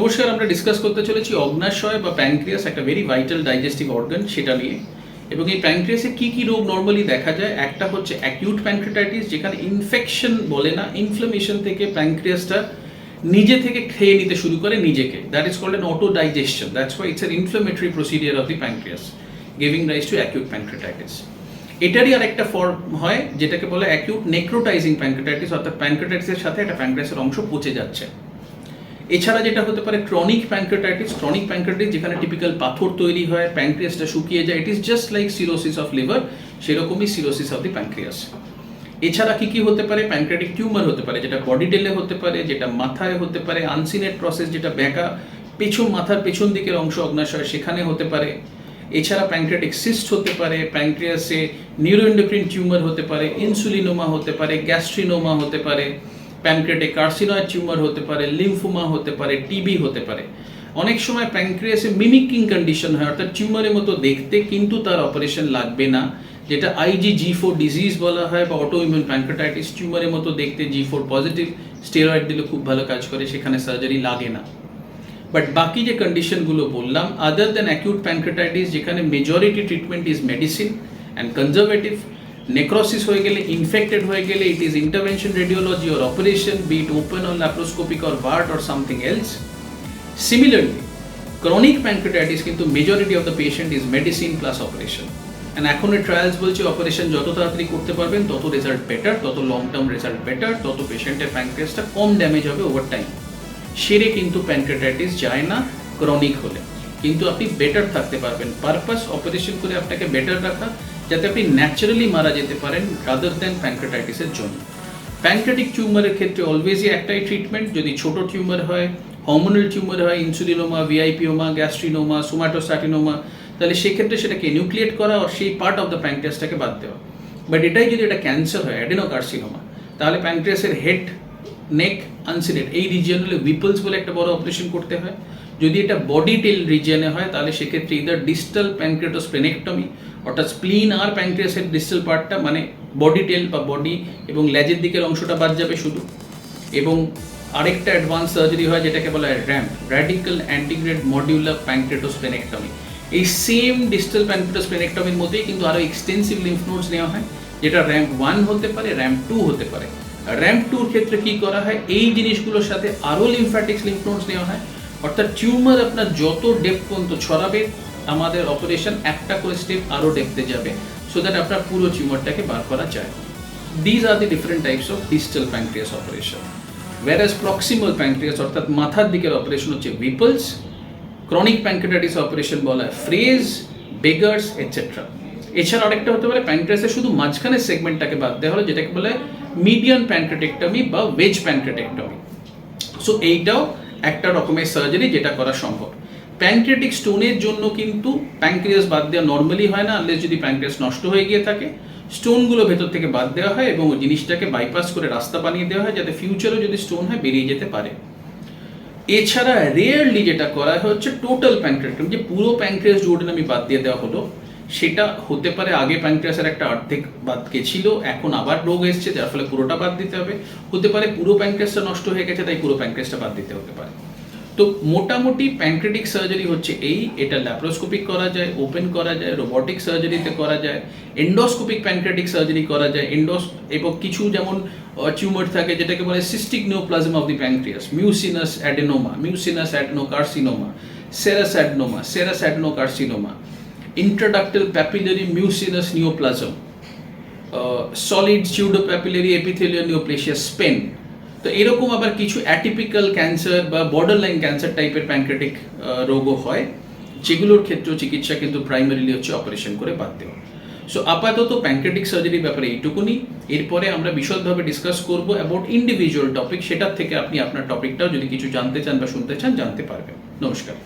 নমস্কার, আমরা ডিসকাস করতে চলেছি অগ্নাশয় বা প্যানক্রিয়াস একটা ভেরি ভাইটাল ডাইজেস্টিভ অর্গান সেটা নিয়ে। এবং এই প্যানক্রিয়াসে কি কি রোগ নর্মালি দেখা যায়? একটা হচ্ছে অ্যাকিউট প্যানক্রিয়াটাইটিস যেখানে ইনফেকশন বলে না ইনফ্লামেশন থেকে প্যানক্রিয়াসটা নিজে থেকে খেয়ে নিতে শুরু করে নিজেকে। That is called an auto digestion that's why it's an inflammatory procedure of the pancreas giving rise to acute pancreatitis এটারই আর একটা ফর্ম হয়, যেটাকে বলে অ্যাকিউট নেক্রোটাইজিং প্যানক্রিয়াটাইটিস অর্থাৎ প্যানক্রিয়াটাইটিসের সাথে একটা প্যানক্রিয়াসের অংশ পচে যাচ্ছে। এছাড়া যেটা হতে পারে ক্রনিক প্যানক্রিয়াটাইটিস ক্রনিক প্যানক্রিয়াটাইটিস যেখানে টিপিক্যাল পাথর তৈরি হয় প্যানক্রিয়াসটা শুকিয়ে যায় it is just like cirrhosis of liver সেরকমই সিরোসিস অফ দি প্যানক্রিয়াস এছাড়া কি কি হতে পারে? প্যানক্রিয়াটিক টিউমার হতে পারে, যেটা বডি টেলে হতে পারে, যেটা মাথায় হতে পারে আনসিনেট প্রসেস যেটা ব্যাকা পেছন, মাথার পেছন দিকের অংশ অগ্নাশয় সেখানে হতে পারে। এছাড়া প্যানক্রিয়াটিক সিস্ট হতে পারে প্যানক্রিয়াসে নিউরোএন্ডোক্রিন টিউমার হতে পারে ইনসুলিনোমা হতে পারে গ্যাস্ট্রিনোমা হতে পারে। প্যানক্রিয়াটিক কার্সিনয়েড টিউমার হতে পারে, লিম্ফোমা হতে পারে, টিবি হতে পারে। অনেক সময় প্যানক্রিয়াসে মিমিকিং কন্ডিশন হয়, অর্থাৎ টিউমারের মতো দেখতে কিন্তু তার অপারেশন লাগবে না, যেটা আইজি জি ফোর ডিজিজ বলা হয় বা অটো ইমিউন প্যানক্রিয়াটাইটিস টিউমারের মতো দেখতে জি ফোর পজিটিভ, স্টেরয়েড দিলে খুব ভালো কাজ করে, সেখানে সার্জারি লাগে না। বাট বাকি যে কন্ডিশনগুলো বললাম আদার দেন অ্যাকিউট প্যানক্রিয়াটাইটিস যেখানে majority treatment is medicine and conservative necrosis হয়ে গেলে ইনফেক্টেড হয়ে গেলে it is intervention radiology or operation be it open or laparoscopic or VARD or something else similarly chronic pancreatitis কিন্তু majority of the patient is medicine plus operation and এখন এই trials বলছে operation যত তাড়াতাড়ি করতে পারবেন, তত রেজাল্ট বেটার তত লং টার্ম রেজাল্ট বেটার তত পেশেন্টের প্যানক্রিয়াসটা কম ড্যামেজ হবে ওভার টাইম সেরে কিন্তু প্যানক্রিয়াটাইটিস যায় না ক্রনিক হলে। কিন্তু আপনি বেটার থাকতে পারবেন। পারপাস অপারেশন করে আপনাকে বেটার রাখা যাতে আপনি ন্যাচারালি মারা যেতে পারেন রাদার দেন প্যানক্রিয়াটাইটিসের জন্য। প্যানক্রিয়াটিক টিউমারের ক্ষেত্রে অলওয়েজই একটাই ট্রিটমেন্ট যদি ছোট টিউমার হয় হরমোনাল টিউমার হয় ইনসুলিনোমা ভিআইপিওমা গ্যাস্ট্রিনোমা সোমাটোস্টাটিনোমা তাহলে সেক্ষেত্রে সেটাকে নিউক্লিয়েট করা আর সেই পার্ট অফ দ্য প্যানক্রিয়াসটাকে বাদ দেওয়া। বাট এটাই যদি এটা ক্যান্সার হয় অ্যাডেনোকার্সিনোমা তাহলে প্যানক্রিয়াসের হেড নেক আনসিলেট এই রিজিয়ন হলে উইপলস বলে একটা বড় অপারেশন করতে হয়। যদি এটা বডি টেল রিজিয়নে হয়, তাহলে সেক্ষেত্রে ইদার ডিস্টাল প্যানক্রিয়াটোস্প্লেনেক্টমি অর্থাৎ স্প্লিন আর প্যানক্রিয়াসের ডিস্টাল পার্টটা মানে বডি টেল বা বডি এবং ল্যাজের দিকের অংশটা বাদ যাবে শুধু। এবং আরেকটা অ্যাডভান্স সার্জারি হয়, যেটাকে বলা হয় RAMP radical antegrade modular pancreatosplenectomy এই সেম ডিস্টাল প্যানক্রিয়াটোস্প্লেনেক্টমির মধ্যেই কিন্তু আরও এক্সটেন্সিভ লিম্ফ নোডস নেওয়া হয়, যেটা র্যাম্প ওয়ান হতে পারে র্যাম্প টু হতে পারে। র্যাম্প টুর ক্ষেত্রে কি করা হয়? এই জিনিসগুলোর সাথে আরও লিমফ্যাটিক্স লিম্ফ নোডস নেওয়া হয়। অর্থাৎ টিউমার আপনার যত ডেপ পর্যন্ত ছড়াবে আমাদের অপারেশন একটা করে স্টেপ আরও ডেপতে যাবে সো দ্যাট আপনার পুরো টিউমারটাকে বার করা যায়। These are the different types of distal pancreas operation whereas proximal pancreas অর্থাৎ মাথার দিকের অপারেশন হচ্ছে ভিপলস ক্রনিক প্যানক্রিয়াটাইটিস অপারেশন বলা হয় ফ্রেজ বেগার্স এটসেট্রা এছাড়া আরেকটা হতে পারে প্যানক্রিয়াসের শুধু মাঝখানের সেগমেন্টটাকে বাদ দেওয়া হলো, যেটাকে বলে মিডিয়ান প্যানক্রিয়াটেক্টমি বা ওয়েজ প্যানক্রিয়াটেক্টমি সো এইটাও একটা রকমের সার্জারি যেটা করা সম্ভব। প্যানক্রিয়াটিক স্টোনের জন্য কিন্তু প্যানক্রিয়াস বাদ দেওয়া নর্মালি হয় না আনলেস যদি প্যানক্রিয়াস নষ্ট হয়ে গিয়ে থাকে স্টোনগুলো ভেতর থেকে বাদ দেওয়া হয় এবং ওই জিনিসটাকে বাইপাস করে রাস্তা বানিয়ে দেওয়া হয় যাতে ফিউচারেও যদি স্টোন হয়, বেরিয়ে যেতে পারে। এছাড়া রেয়ারলি যেটা করা হয় হচ্ছে টোটাল প্যানক্রিয়াটমি যে পুরো প্যাঙ্ক্রিয়াস প্যানক্রিয়াস আমি বাদ দিয়ে দেওয়া হলো, সেটা হতে পারে আগে প্যানক্রিয়াসের একটা অর্ধেক বাদ গেছিল, এখন আবার রোগ এসছে, যার ফলে পুরোটা বাদ দিতে হবে। হতে পারে পুরো প্যানক্রিয়াসটা নষ্ট হয়ে গেছে, তাই পুরো প্যানক্রিয়াসটা বাদ দিতে হতে পারে। তো মোটামুটি প্যানক্রেটিক সার্জারি হচ্ছে এই এটা ল্যাপ্রোস্কোপিক করা যায় ওপেন করা যায় রোবটিক সার্জারিতে করা যায় এন্ডোস্কোপিক প্যানক্রেটিক সার্জারি করা যায় এন্ডোস এবং কিছু যেমন টিউমার থাকে যেটাকে বলে cystic neoplasm of the pancreas mucinous adenoma mucinous adenocarcinoma serous adenoma serous adenocarcinoma intraductal papillary mucinous neoplasm, solid solid pseudopapillary epithelial neoplasia SPEN তো এরকম আবার কিছু অ্যাটিপিক্যাল ক্যান্সার বা বর্ডার লাইন ক্যান্সার টাইপের প্যানক্রেটিক রোগও হয়, যেগুলোর ক্ষেত্রেও চিকিৎসা কিন্তু প্রাইমারিলি হচ্ছে অপারেশন করে বাদ দেওয়া। সো আপাতত প্যানক্রেটিক সার্জারির ব্যাপারে এইটুকুনি। এরপরে আমরা বিশদভাবে ডিসকাস করব অ্যাবাউট ইন্ডিভিজুয়াল টপিক সেটার থেকে আপনি আপনার টপিকটাও যদি কিছু জানতে চান বা শুনতে চান, জানতে পারবেন। নমস্কার।